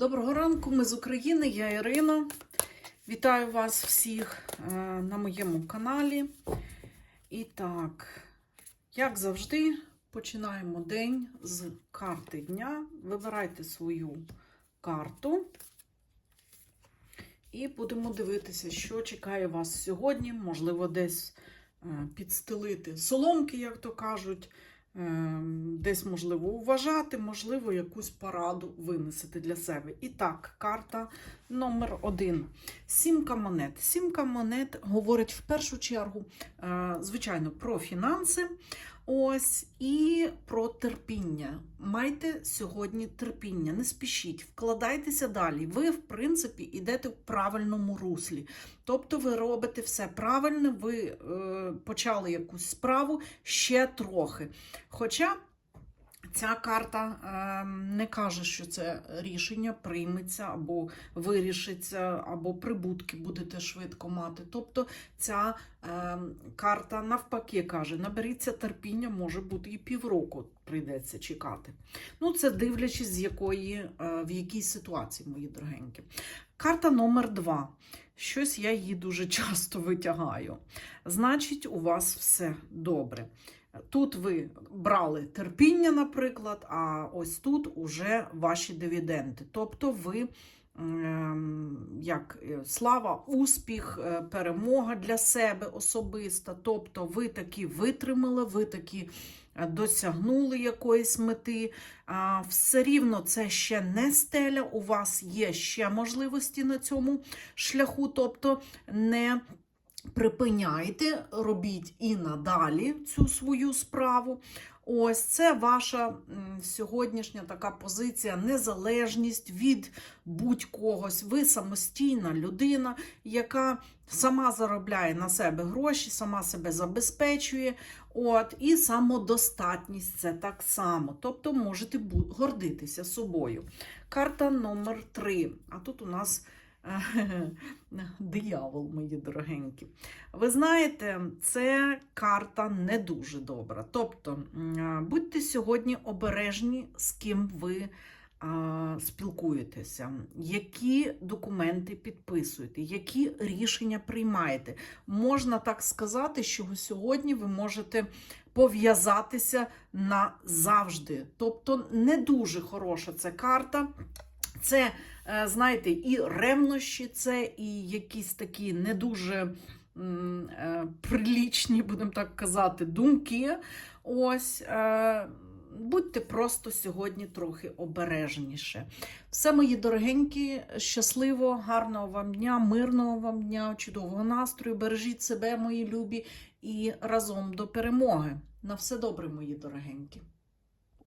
Доброго ранку, ми з України, я Ірина. Вітаю вас всіх е, на моєму каналі. І так, як завжди, починаємо день з карти дня. Вибирайте свою карту. І будемо дивитися, що чекає вас сьогодні. Можливо, десь е, підстелити соломки, як то кажуть. Е, Десь можливо уважати, можливо, якусь пораду винести для себе. І так, карта номер один. Сімка монет. Сімка монет говорить в першу чергу, е, звичайно, про фінанси. Ось і про терпіння. Майте сьогодні терпіння, не спішіть, вкладайтеся далі. Ви, в принципі, йдете в правильному руслі. Тобто ви робите все правильно, ви е, почали якусь справу ще трохи. Хоча ця карта е, не каже, що це рішення прийметься або вирішиться, або прибутки будете швидко мати. Тобто ця е, карта навпаки каже: наберіться терпіння, може бути і півроку прийдеться чекати. Ну, це дивлячись, з якої, е, в якій ситуації, мої дорогенькі. Карта номер два. Щось я її дуже часто витягаю. Значить, у вас все добре. Тут ви брали терпіння, наприклад, а ось тут уже ваші дивіденди. Тобто ви ем, як е, слава, успіх, е, перемога для себе особиста. Тобто ви таки витримали, ви таки е, досягнули якоїсь мети. Все рівно це ще не стеля, у вас є ще можливості на цьому шляху, тобто не припиняйте, робіть і надалі цю свою справу. Ось це ваша сьогоднішня така позиція, незалежність від будь-когось. Ви самостійна людина, яка сама заробляє на себе гроші, сама себе забезпечує. От, І самодостатність це так само. Тобто можете гордитися собою. Карта номер 3. А тут у нас диявол, мої дорогенькі. Ви знаєте, це карта не дуже добра. Тобто, будьте сьогодні обережні, з ким ви спілкуєтеся, які документи підписуєте, які рішення приймаєте. Можна так сказати, що сьогодні ви можете пов'язатися назавжди. Тобто, не дуже хороша ця карта. Це, е, знаєте, і ревнощі, це і якісь такі не дуже е, прилічні, будемо так казати, думки. Ось. е, Будьте просто сьогодні трохи обережніше. Все, мої дорогенькі, щасливо, гарного вам дня, мирного вам дня, чудового настрою. Бережіть себе, мої любі, і разом до перемоги. На все добре, мої дорогенькі.